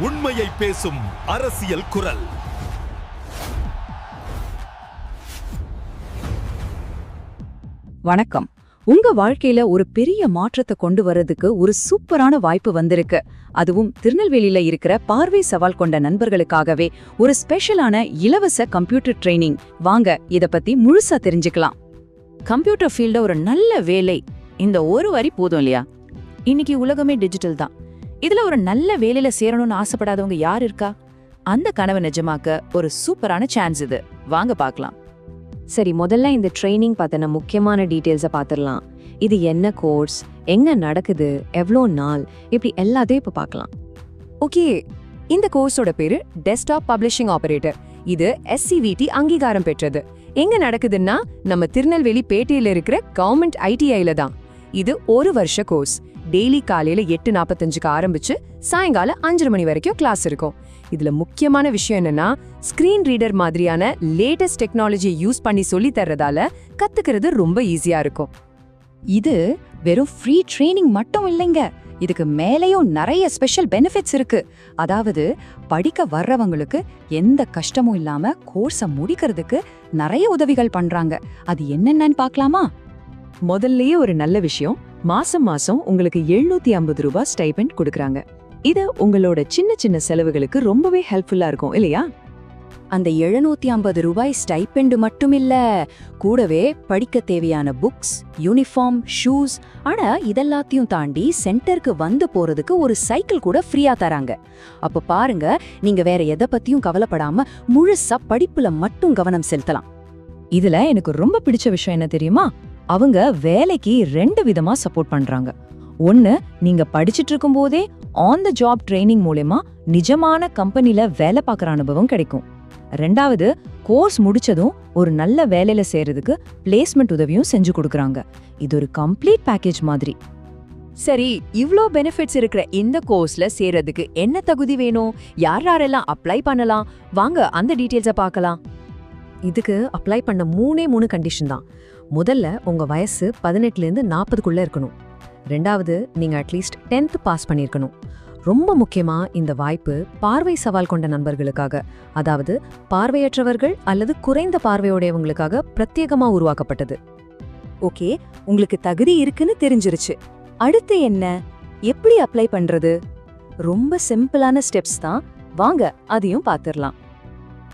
உண்மையை பேசும் அரசியல் குரல். வணக்கம். உங்க வாழ்க்கையில ஒரு பெரிய மாற்றத்தை கொண்டு வர்றதுக்கு ஒரு சூப்பரான வாய்ப்பு வந்திருக்கு. அதுவும் திருநெல்வேலியில இருக்கிற பார்வை சவால் கொண்ட நண்பர்களுக்காகவே ஒரு ஸ்பெஷலான இலவச கம்ப்யூட்டர் ட்ரைனிங். வாங்க இத பத்தி முழுசா தெரிஞ்சுக்கலாம். கம்ப்யூட்டர் ஃபீல்ட ஒரு நல்ல வேலை. இந்த ஒரு வரி போதும் இல்லையா? இன்னைக்கு உலகமே டிஜிட்டல் தான். இதுல ஒரு நல்ல வேலையில சேரணும்னு ஆசைப்படாதவங்க யார் இருக்கா? அந்த கனவை நிஜமாக்க ஒரு சூப்பரான சான்ஸ் இது. வாங்க பார்க்கலாம். சரி முதல்ல இந்த ட்ரைனிங் பத்தின முக்கியமான டீட்டெயில்ஸை பார்த்துடலாம் இது என்ன கோர்ஸ் எங்க நடக்குது? எவ்வளோ நாள்? இப்படி எல்லாத்தையும் இப்போ பார்க்கலாம் ஓகே இந்த கோர்ஸோட பேரு டெஸ்க்டாப் பப்ளிஷிங் ஆபரேட்டர் இது எஸ்சிவிடி அங்கீகாரம் பெற்றது. எங்க நடக்குதுன்னா நம்ம திருநெல்வேலி பேட்டையில இருக்கிற கவர்மெண்ட் ஐடிஐல தான். இது ஒரு வருஷ கோர்ஸ் டெய்லி காலையில எட்டு நாற்பத்தஞ்சுக்கு ஆரம்பிச்சு சாயங்காலம் அஞ்சரை மணி வரைக்கும் கிளாஸ் இருக்கும். இதுல முக்கியமான விஷயம் என்னன்னா ஸ்கிரீன் ரீடர் மாதிரியான லேட்டஸ்ட் டெக்னாலஜியை யூஸ் பண்ணி சொல்லி தர்றதால கத்துக்கிறது ரொம்ப ஈஸியா இருக்கும். இது வெறும் ஃப்ரீ ட்ரைனிங் மட்டும் இல்லைங்க. இதுக்கு மேலேயும் நிறைய ஸ்பெஷல் பெனிஃபிட்ஸ் இருக்கு. அதாவது படிக்க வர்றவங்களுக்கு எந்த கஷ்டமும் இல்லாம கோர்ஸை முடிக்கிறதுக்கு நிறைய உதவிகள் பண்றாங்க. அது என்னென்னு பார்க்கலாமா? முதல்லயே ஒரு நல்ல விஷயம் மாசம் மாசம் உங்களுக்கு எழுநூத்தி ஐம்பது ரூபாய் ஸ்டைபெண்ட் கொடுக்கறாங்க. இது உங்களோட சின்ன சின்ன செலவுகளுக்கு ரொம்பவே ஹெல்ப்ஃபுல்லா இருக்கும் இல்லையா? அந்த எழுநூத்தி ஐம்பது ரூபாய் ஸ்டைபெண்ட் மட்டும் இல்ல கூடவே படிக்க தேவையான புக்ஸ் யூனிஃபார்ம் ஷூஸ் ஆனா இதெல்லாத்தையும் தாண்டி சென்டருக்கு வந்து போறதுக்கு ஒரு சைக்கிள் கூட ஃப்ரீயா தராங்க. அப்ப பாருங்க நீங்க வேற எதை பத்தியும் கவலைப்படாம முழுசா படிப்புல மட்டும் கவனம் செலுத்தலாம். இதுல எனக்கு ரொம்ப பிடிச்ச விஷயம் என்ன தெரியுமா? அவங்க வேலைக்கு ரெண்டு விதமா சப்போர்ட் பண்றாங்க. ஒன்னு நீங்க படிச்சிட்டு இருக்கும்போதே ஆன் த ஜாப் ட்ரைனிங் மூலயமா நிஜமான கம்பெனில வேலை பார்க்குற அனுபவம் கிடைக்கும். ரெண்டாவது கோர்ஸ் முடிச்சதும் ஒரு நல்ல வேலையில சேர்றதுக்கு பிளேஸ்மெண்ட் உதவியும் செஞ்சு கொடுக்குறாங்க. இது ஒரு கம்ப்ளீட் பேக்கேஜ் மாதிரி. சரி இவ்ளோ பெனிஃபிட்ஸ் இருக்கிற இந்த கோர்ஸ்ல சேரதுக்கு என்ன தகுதி வேணும்? யார் யாரெல்லாம் அப்ளை பண்ணலாம்? வாங்க அந்த டீட்டெயில்ஸை பார்க்கலாம். இதுக்கு அப்ளை பண்ண மூணே மூணு கண்டிஷன் தான். முதல்ல உங்க வயசு பதினெட்டுல இருந்து இருக்கணும். ரெண்டாவது நீங்க அட்லீஸ்ட் டென்த் பாஸ் பண்ணியிருக்கணும். ரொம்ப முக்கியமா இந்த வாய்ப்பு பார்வை சவால் கொண்ட நண்பர்களுக்காக அதாவது பார்வையற்றவர்கள் அல்லது குறைந்த பார்வையுடையவங்களுக்காக பிரத்யேகமா உருவாக்கப்பட்டது. ஓகே உங்களுக்கு தகுதி இருக்குன்னு தெரிஞ்சிருச்சு. அடுத்து என்ன? எப்படி அப்ளை பண்றது? ரொம்ப சிம்பிளான ஸ்டெப்ஸ் தான். வாங்க அதையும் பார்த்திடலாம்.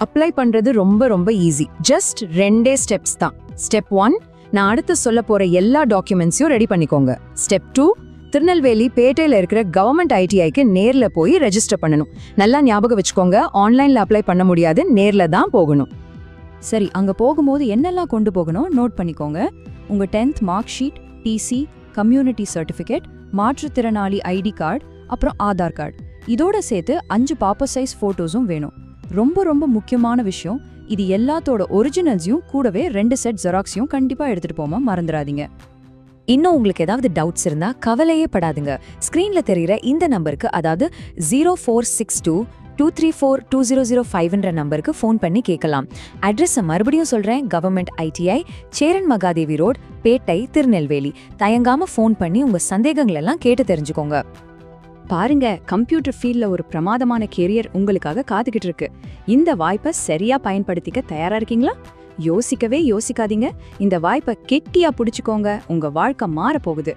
அப்ளை பண்றது ரொம்ப ரொம்ப ஈஸி ஜஸ்ட் ரெண்டே ஸ்டெப்ஸ் தான். ஸ்டெப் ஒன் நான் அடுத்து சொல்ல போற எல்லா டாக்குமெண்ட்ஸையும் ரெடி பண்ணிக்கோங்க. ஸ்டெப் டூ திருநெல்வேலி பேட்டையில் இருக்கிற கவர்மெண்ட் ஐடிஐக்கு நேரில் போய் ரெஜிஸ்டர் பண்ணணும். நல்லா ஞாபகம் வச்சுக்கோங்க ஆன்லைனில் அப்ளை பண்ண முடியாது நேரில் தான் போகணும். சரி அங்கே போகும்போது என்னெல்லாம் கொண்டு போகணும் நோட் பண்ணிக்கோங்க. உங்கள் tenth mark sheet TC community certificate மாற்றுத்திறனாளி ஐடி கார்டு அப்புறம் ஆதார் கார்டு இதோட சேர்த்து அஞ்சு பாப்பர் சைஸ் ஃபோட்டோஸும் வேணும். ரொம்ப ரொம்ப முக்கியமான விஷயம். இது எல்லாத்தோட ஒரிஜினல்ஸையும் கூடவே ரெண்டு செட் ஜெராக்ஸையும் கண்டிப்பாக எடுத்துகிட்டு போமா மறந்துடாதீங்க. இன்னும் உங்களுக்கு ஏதாவது டவுட்ஸ் இருந்தால் கவலையே படாதுங்க. ஸ்க்ரீனில் தெரிகிற இந்த நம்பருக்கு அதாவது zero four six two two three four two zero zero ஃபைவ்ன்ற நம்பருக்கு ஃபோன் பண்ணி கேட்கலாம். அட்ரஸை மறுபடியும் சொல்றேன். Government ITI Cheran Mahadevi road Pettai Tirunelveli. தயங்காம phone பண்ணி உங்க சந்தேகங்கள் எல்லாம் கேட்டு தெரிஞ்சுக்கோங்க. பாருங்க கம்ப்யூட்டர் ஃபீல்ட்ல ஒரு பிரமாதமான கெரியர் உங்களுக்காக காத்துக்கிட்டு இருக்கு. இந்த வாய்ப்பை சரியா பயன்படுத்திக்க தயாரா இருக்கீங்களா? யோசிக்கவே யோசிக்காதீங்க. இந்த வாய்ப்பை கெட்டியா புடிச்சுக்கோங்க. உங்க வாழ்க்கை மாறப் போகுது